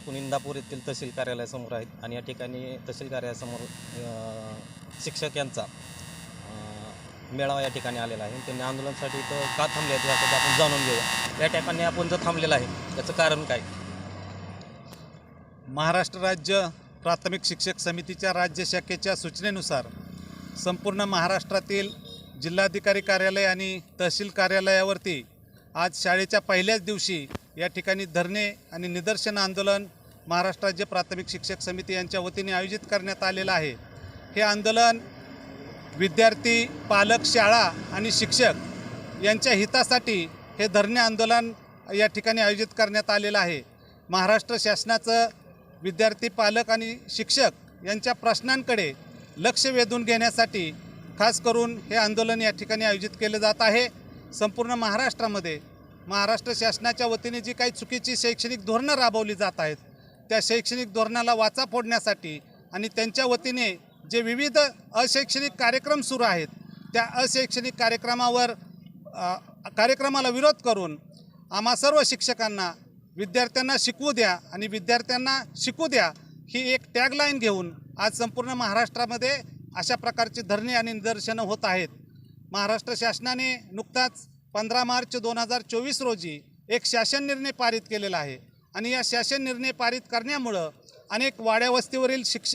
आपण इंदापूर येथील तहसील कार्यालयासमोर आहेत आणि या ठिकाणी तहसील कार्यालयासमोर शिक्षक यांचा मेळावा या ठिकाणी आलेला आहे. त्यांनी आंदोलनासाठी तर का थांबले आहेत यासाठी आपण जाणून घेऊया. या ठिकाणी आपण जर थांबलेलं आहे याचं कारण काय? महाराष्ट्र राज्य प्राथमिक शिक्षक समितीच्या राज्य शाखेच्या सूचनेनुसार संपूर्ण महाराष्ट्रातील जिल्हाधिकारी कार्यालय आणि तहसील कार्यालयावरती आज शाळेच्या पहिल्याच दिवशी या ठिकाणी धरणे आणि निदर्शन आंदोलन महाराष्ट्र राज्य प्राथमिक शिक्षक समिती यांच्या वतीने आयोजित करण्यात आलेलं आहे. हे आंदोलन विद्यार्थी पालक शाळा आणि शिक्षक यांच्या हितासाठी हे धरणे आंदोलन या ठिकाणी आयोजित करण्यात आलेलं आहे. महाराष्ट्र शासनाचं विद्यार्थी पालक आणि शिक्षक यांच्या प्रश्नांकडे लक्ष वेधून घेण्यासाठी खास करून हे आंदोलन या ठिकाणी आयोजित केलं जात आहे. संपूर्ण महाराष्ट्रामध्ये महाराष्ट्र शासनाच्या वतीने जी काही चुकीची शैक्षणिक धोरणं राबवली जात आहेत त्या शैक्षणिक धोरणाला वाचा फोडण्यासाठी आणि त्यांच्या वतीने जे विविध अशैक्षणिक कार्यक्रम सुरू आहेत त्या अशैक्षणिक कार्यक्रमावर कार्यक्रमाला विरोध करून आम्हा सर्व शिक्षकांना विद्यार्थ्यांना शिकवू द्या आणि विद्यार्थ्यांना शिकू द्या ही एक टॅगलाईन घेऊन आज संपूर्ण महाराष्ट्रामध्ये अशा प्रकारची धरणे आणि निदर्शनं होत आहेत. महाराष्ट्र शासनाने नुकताच पंधरा मार्च दोन हजार चोवीस रोजी एक शासन निर्णय पारित केलेला आहे. आणि या शासन निर्णय पारित करण्यामुळं अनेक वाड्या वस्तीवरील शिक्ष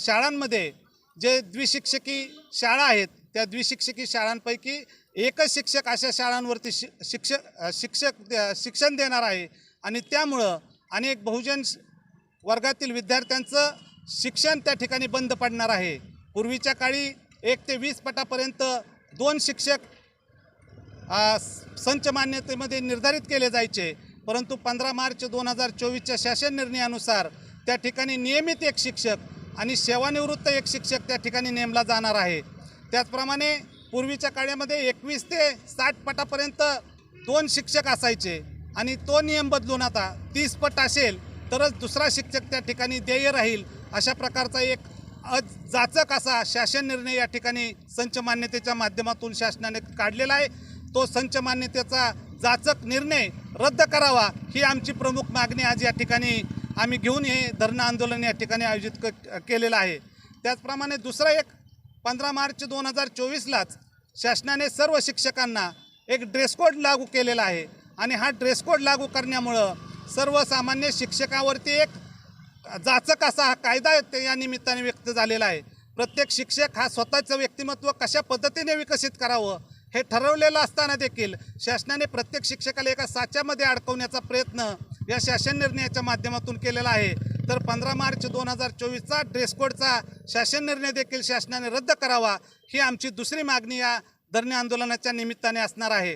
शाळांमध्ये जे द्विशिक्षकी शाळा आहेत त्या द्विशिक्षकी शाळांपैकी एकच शिक्षक अशा शाळांवरती शि शिक्षक शिक्षक शिक्षण देणार आहे. आणि त्यामुळं अनेक बहुजन वर्गातील विद्यार्थ्यांचं शिक्षण त्या ठिकाणी बंद पडणार आहे. पूर्वीच्या काळी एक ते वीस पटापर्यंत दोन शिक्षक संच मान्यतेमध्ये निर्धारित केले जायचे. परंतु पंधरा मार्च दोन हजार चोवीसच्या शासन निर्णयानुसार त्या ठिकाणी नियमित एक शिक्षक आणि सेवानिवृत्त एक शिक्षक त्या ठिकाणी नेमला जाणार आहे. त्याचप्रमाणे पूर्वीच्या काळामध्ये एकवीस ते साठ पटापर्यंत दोन शिक्षक असायचे आणि तो नियम बदलून आता तीस पट असेल तरच दुसरा शिक्षक त्या ठिकाणी देय राहील अशा प्रकारचा एक जाचक असा शासन निर्णय या ठिकाणी संच मान्यतेच्या माध्यमातून शासनाने काढलेला आहे. तो संच मान्यतेचा जाचक निर्णय रद्द करावा ही आमची प्रमुख मागणी आज या ठिकाणी आम्ही घेऊन हे धरणं आंदोलन या ठिकाणी आयोजित क केलेलं आहे. त्याचप्रमाणे दुसरा एक पंधरा मार्च दोन हजार चोवीसलाच शासनाने सर्व शिक्षकांना एक ड्रेस कोड लागू केलेला आहे आणि हा ड्रेस कोड लागू करण्यामुळं सर्वसामान्य शिक्षकावरती एक जाचक असा हा कायदा या निमित्ताने व्यक्त झालेला आहे. प्रत्येक शिक्षक हा स्वतःचं व्यक्तिमत्व कशा पद्धतीने विकसित करावं हे ठरवलेलं असताना देखील शासनाने प्रत्येक शिक्षकाला एका साच्यामध्ये अडकवण्याचा प्रयत्न या शासन निर्णयाच्या माध्यमातून केलेला आहे. तर पंधरा मार्च दोन हजार चोवीसचा ड्रेस कोडचा शासन निर्णय देखील शासनाने रद्द करावा ही आमची दुसरी मागणी या धरणे आंदोलनाच्या निमित्ताने असणार आहे.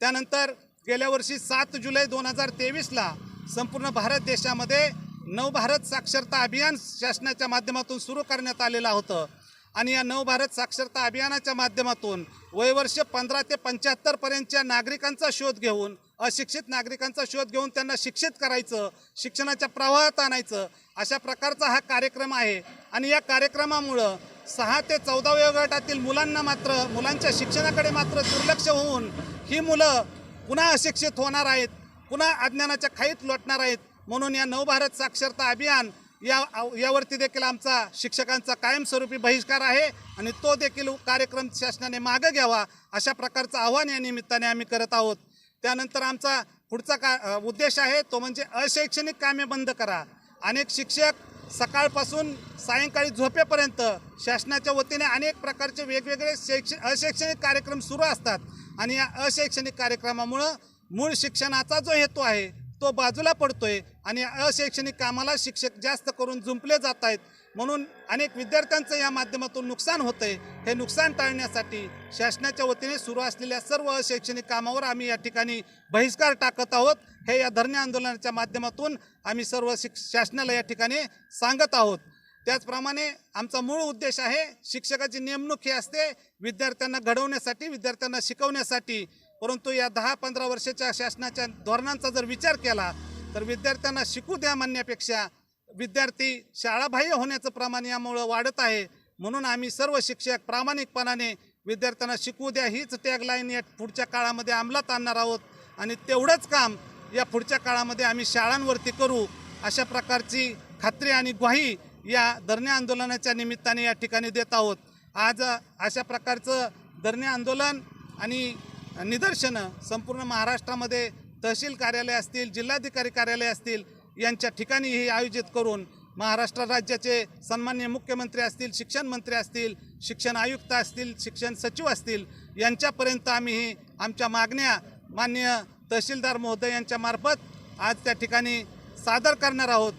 त्यानंतर गेल्या वर्षी सात जुलै दोन हजार तेवीसला संपूर्ण भारत देशामध्ये नवभारत साक्षरता अभियान शासनाच्या माध्यमातून सुरू करण्यात आलेलं होतं. आणि या नवभारत साक्षरता अभियानाच्या माध्यमातून वयवर्ष पंधरा ते पंच्याहत्तरपर्यंतच्या नागरिकांचा शोध घेऊन अशिक्षित नागरिकांचा शोध घेऊन त्यांना शिक्षित करायचं शिक्षणाच्या प्रवाहात आणायचं अशा प्रकारचा हा कार्यक्रम आहे. आणि या कार्यक्रमामुळं सहा ते चौदा वयोगटातील मुलांना मात्र मुलांच्या शिक्षणाकडे मात्र दुर्लक्ष होऊन ही मुलं पुन्हा अशिक्षित होणार आहेत पुन्हा अज्ञानाच्या खाईत लोटणार आहेत. म्हणून या नवभारत साक्षरता अभियान या यावरती देखील आमचा शिक्षकांचा कायमस्वरूपी बहिष्कार आहे आणि तो देखील कार्यक्रम शासनाने मागं घ्यावा अशा प्रकारचं आव्हान या निमित्ताने आम्ही करत आहोत. त्यानंतर आमचा पुढचा का उद्देश आहे तो म्हणजे अशैक्षणिक कामे बंद करा. अनेक शिक्षक सकाळपासून सायंकाळी झोपेपर्यंत शासनाच्या वतीने अनेक प्रकारचे वेगवेगळे शैक्ष अशैक्षणिक कार्यक्रम सुरू असतात. आणि या अशैक्षणिक कार्यक्रमामुळं मूळ शिक्षणाचा जो हेतू आहे तो बाजूला पडतोय आणि अशैक्षणिक कामाला शिक्षक जास्त करून जुंपले जात आहेत. म्हणून अनेक विद्यार्थ्यांचं या माध्यमातून नुकसान होतंय. हे नुकसान टाळण्यासाठी शासनाच्या वतीने सुरू असलेल्या सर्व अशैक्षणिक कामावर आम्ही या ठिकाणी बहिष्कार टाकत आहोत. हे या धरणे आंदोलनाच्या माध्यमातून आम्ही सर्व शिक शासनाला या ठिकाणी सांगत आहोत. त्याचप्रमाणे आमचा मूळ उद्देश आहे शिक्षकाची नेमणूक ही असते. विद्यार्थ्यांना घडवण्यासाठी विद्यार्थ्यांना शिकवण्यासाठी परंतु या दहा पंधरा वर्षाच्या शासनाच्या धोरणांचा जर विचार केला तर विद्यार्थ्यांना शिकू द्या म्हणण्यापेक्षा विद्यार्थी शाळाबाह्य होण्याचं प्रमाण यामुळं वाढत आहे. म्हणून आम्ही सर्व शिक्षक प्रामाणिकपणाने विद्यार्थ्यांना शिकू द्या हीच टॅगलाईन या पुढच्या काळामध्ये अंमलात आणणार आहोत. आणि तेवढंच काम या पुढच्या काळामध्ये आम्ही शाळांवरती करू अशा प्रकारची खात्री आणि ग्वाही या धरणे आंदोलनाच्या निमित्ताने या ठिकाणी देत आहोत. आज अशा प्रकारचं धरणे आंदोलन आणि निदर्शनं संपूर्ण महाराष्ट्रामध्ये तहसील कार्यालय असतील जिल्हाधिकारी कार्यालय असतील यांच्या ठिकाणी ही आयोजित करून महाराष्ट्र राज्याचे सन्मान्य मुख्यमंत्री असतील शिक्षण मंत्री असतील शिक्षण आयुक्त असतील शिक्षण सचिव असतील यांच्यापर्यंत आम्ही ही आमच्या मागण्या मान्य तहसीलदार महोदय यांच्यामार्फत आज त्या ठिकाणी सादर करणार आहोत.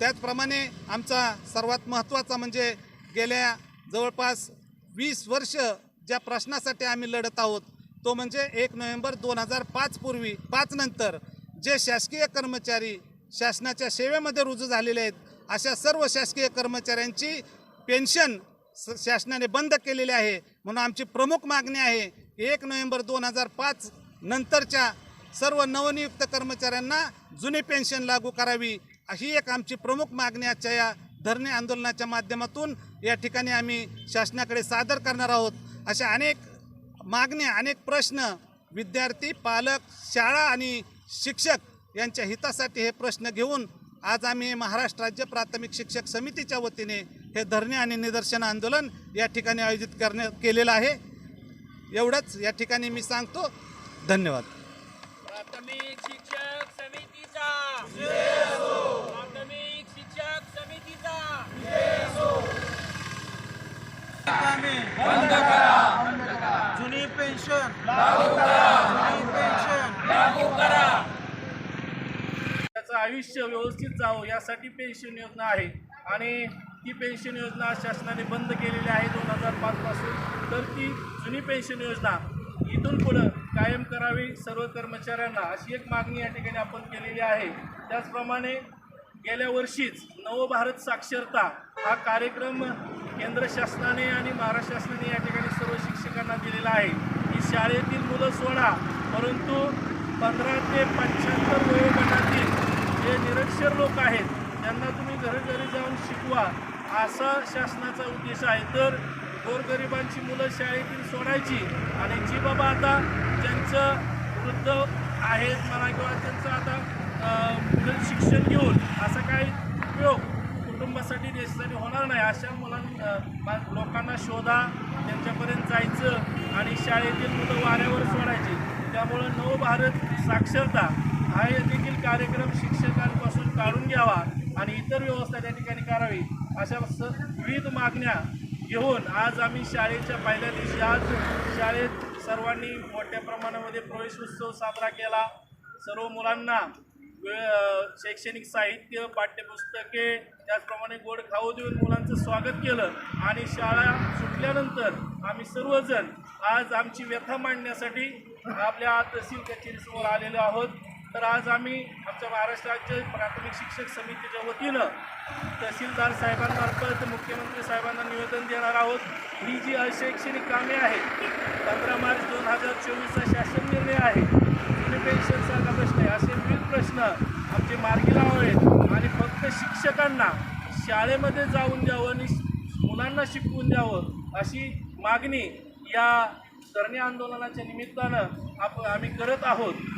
त्याचप्रमाणे आमचा सर्वात महत्त्वाचा म्हणजे गेल्या जवळपास वीस वर्ष ज्या प्रश्नासाठी आम्ही लढत आहोत तो म्हणजे एक नोव्हेंबर दोन हजार पाच पूर्वी पाच नंतर जे शासकीय कर्मचारी शासनाच्या सेवेमध्ये रुजू झालेले आहेत अशा सर्व शासकीय कर्मचाऱ्यांची पेन्शन स- शासनाने बंद केलेली आहे. म्हणून आमची प्रमुख मागणी आहे एक नोव्हेंबर दोन हजार पाच नंतरच्या सर्व नवनियुक्त कर्मचाऱ्यांना जुनी पेन्शन लागू करावी ही एक आमची प्रमुख मागणी आजच्या या धरणे आंदोलनाच्या माध्यमातून या ठिकाणी आम्ही शासनाकडे सादर करणार आहोत. अशा अनेक मागण्या अनेक प्रश्न विद्यार्थी पालक शाळा आणि शिक्षक यांच्या हितासाठी हे प्रश्न घेऊन आज आम्ही महाराष्ट्र राज्य प्राथमिक शिक्षक समितीच्या वतीने हे धरणे आणि निदर्शन आंदोलन या ठिकाणी आयोजित करणे केलेलं आहे. एवढंच. या ठिकाणी मी सांगतो. धन्यवाद. प्राथमिक शिक्षक समितीचा प्राथमिक शिक्षक समितीचा जुनी पेन्शन. जुनी पेन्शन. त्याचं आयुष्य व्यवस्थित जावं यासाठी पेन्शन योजना आहे. आणि ती पेन्शन योजना शासनाने बंद केलेली आहे दोन हजार पाचपासून तर ती जुनी पेन्शन योजना इथून पुढं कायम करावी सर्व कर्मचाऱ्यांना अशी एक मागणी या ठिकाणी आपण केलेली आहे. त्याचप्रमाणे गेल्या वर्षीच नवभारत साक्षरता हा कार्यक्रम केंद्र शासनाने आणि महाराष्ट्र शासनाने या ठिकाणी सर्व शिक्षकांना दिलेला आहे. की शाळेतील मुलं सोडा परंतु पंधरा ते पंच्याहत्तर वयोगटातील जे निरक्षर लोक आहेत त्यांना तुम्ही घरोघरी जाऊन शिकवा असा शासनाचा उद्देश आहे. तर गोरगरिबांची मुलं शाळेतील सोडायची आणि जी बाबा आता ज्यांचं वृद्ध आहेत म्हणा किंवा त्यांचं आता पुढील शिक्षण घेऊन असा काही उपयोग कुटुंबासाठी देशासाठी होणार नाही अशा मुलांना लोकांना शोधा त्यांच्यापर्यंत जायचं आणि शाळेतील मुलं वाऱ्यावर सोडायची. त्यामुळं नवभारत साक्षरता हा देखील कार्यक्रम शिक्षकांपासून काढून घ्यावा आणि इतर व्यवस्था त्या ठिकाणी करावी अशा स विविध मागण्या घेऊन आज आम्ही शाळेच्या पहिल्या दिवशी आज शाळेत सर्वांनी मोठ्या प्रमाणामध्ये प्रवेश उत्सव साजरा केला. सर्व मुलांना शैक्षणिक साहित्य पाठ्यपुस्तके त्याचप्रमाणे गोड खाऊ देऊन मुलांचं स्वागत केलं आणि शाळा सुटल्यानंतर आम्ही सर्वजण आज आमची व्यथा मांडण्यासाठी आपल्या तहसील कचेरीसमोर आलेलो आहोत. तर आज आम्ही आमच्या महाराष्ट्र राज्य प्राथमिक शिक्षक समितीच्या वतीनं तहसीलदार साहेबांमार्फत मुख्यमंत्री साहेबांना निवेदन देणार आहोत. ही जी अशैक्षणिक कामे आहेत पंधरा मार्च दोन हजार चोवीसचा शासन निर्णय आहे जुनी पेन्शनसारखा प्रश्न आहे असे विविध प्रश्न आमचे मार्गी लावावे. आणि फक्त शिक्षकांना शाळेमध्ये जाऊन द्यावं आणि मुलांना शिकवून द्यावं अशी मागणी या धरणे आंदोलनाच्या निमित्तानं आप आम्ही करत आहोत.